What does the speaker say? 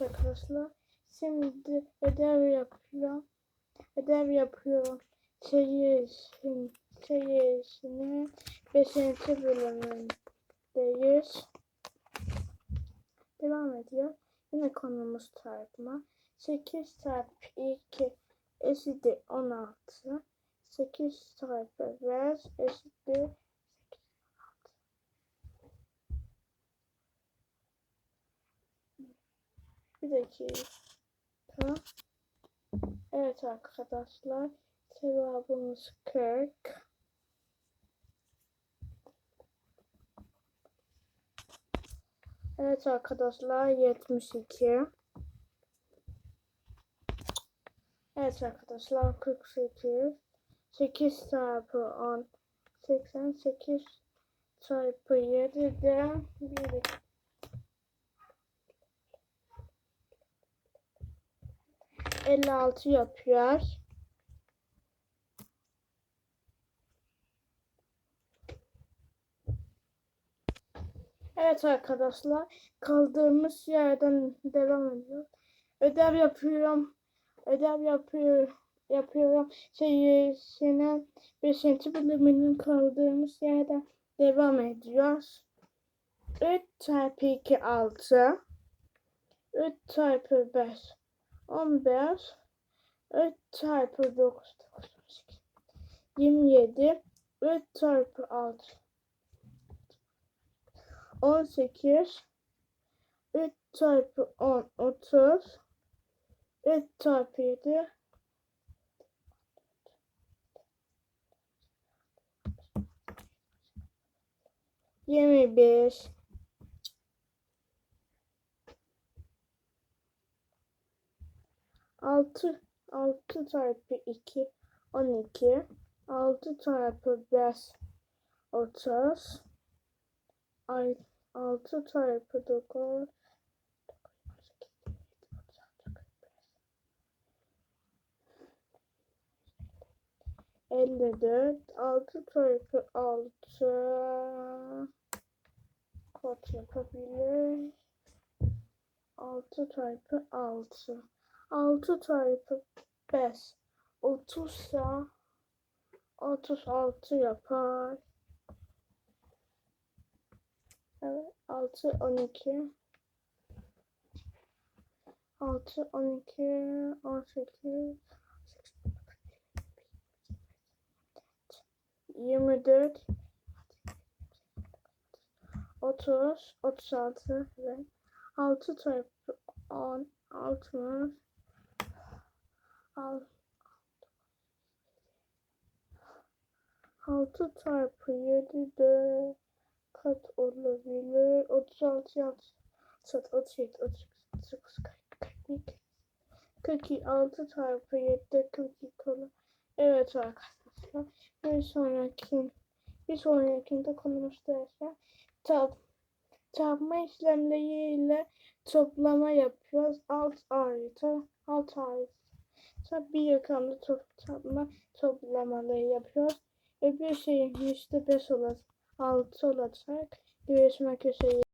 Evet arkadaşlar. Şimdi ödev yapıyorum. Ödev yapıyorum. Seyirsini, seyirsini 5. bölümündeyiz. Devam ediyor. Yine konumuz çarpma. 8 çarpı 2 eşittir 16. 8 çarpı 5 eşittir Bir dakika. Evet arkadaşlar. Cevabımız 40. Evet arkadaşlar 72. Evet arkadaşlar 48. 8 çarpı 10 88 çarpı 7 de 1 56 yapıyor. Evet arkadaşlar kaldığımız yerden devam ediyoruz. Ödev yapıyorum. Ödev yapıyor, yapıyorum. Serisinin 5. bölümünün kaldığımız yerden devam ediyoruz. 3 çarpı 2 6 3 çarpı 5 15 3 çarpı 9 27 3 çarpı 6 18 3 çarpı 10 30 3 çarpı 7 25 6 6 çarpı 2 12 6 çarpı 5 30 ay 6 çarpı 9 54 6 çarpı 6 kaç yapabilir? 6 çarpı 6 6 çarpı 5 30 sa 36 yapar. Evet 6 12 6 12 18 24 30 36 ve 6 çarpı 10 60 Al. 6 çarpı 7 de kat olabilir. 36 yaptı. 37, 38, 39, 40, 42. 6 çarpı 7 de 42 olur. Evet arkadaşlar. Bir sonraki bir sonrakinde konumuz derse çarp, çarpma işlemleriyle toplama yapıyoruz. Alt artı alt artı Sonra bir rakamda toplama toplamaları yapıyoruz. Öbür şeyin işte 5 olacak. 6 olacak. Görüşmek üzere.